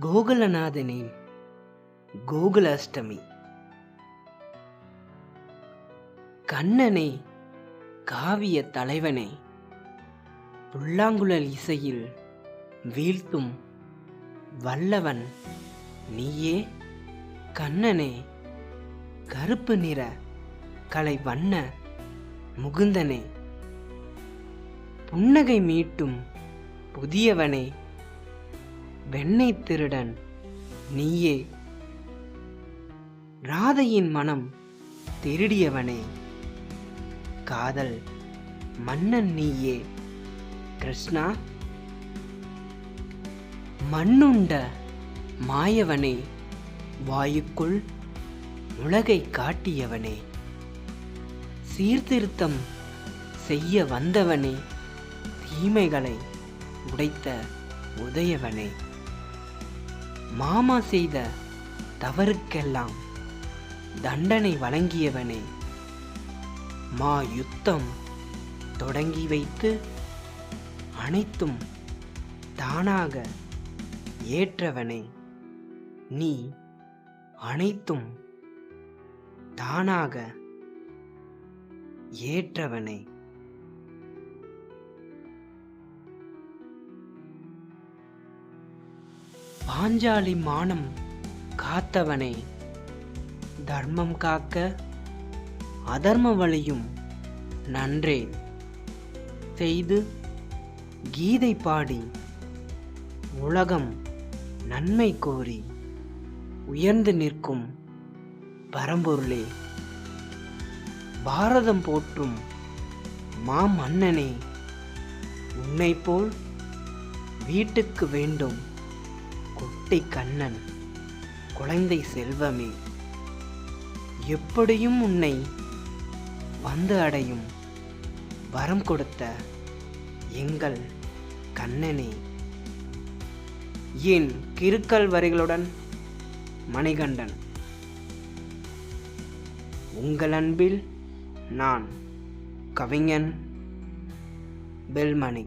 கோகுலநாதனே கோகுல அஷ்டமி கண்ணனே காவிய தலைவனே புல்லாங்குழல் இசையில் வீழ்த்தும் வல்லவன் நீயே. கண்ணனே கருப்பு நிற கலை வண்ண முகுந்தனே புன்னகை மீட்டும் புதியவனே வெண்ணெய் திருடன் நீயே. ராதையின் மனம் திருடியவனே. காதல் மன்னன் நீயே. கிருஷ்ணா மண்ணுண்ட மாயவனே. வாயுக்குள் உலகை காட்டியவனே. சீர்திருத்தம் செய்ய வந்தவனே. தீமைகளை உடைத்த உதயவனே. மாமா செய்த தவறுக்கெல்லாம் தண்டனை வழங்கியவனே. மா யுத்தம் தொடங்கி வைத்து அனைத்தும் தானாக ஏற்றவனே. நீ அனைத்தும் தானாக ஏற்றவனே. பாஞ்சாலி மானம் காத்தவனே. தர்மம் காக்க அதர்ம வழியும் நன்றே செய்து கீதை பாடி உலகம் நன்மை கோரி உயர்ந்து நிற்கும் பரம்பொருளே. பாரதம் போற்றும் மாமன்னனே உன்னை போல் வீட்டுக்கு வேண்டும் குட்டி கண்ணன் குழந்தை செல்வமே எப்படியும் உன்னை வந்து அடையும் வரம் கொடுத்த எங்கள் கண்ணனே. என் கிருக்கல் வரிகளுடன் மணிகண்டன் உங்கள் அன்பில் நான் கவிஞன் பெல்மணி.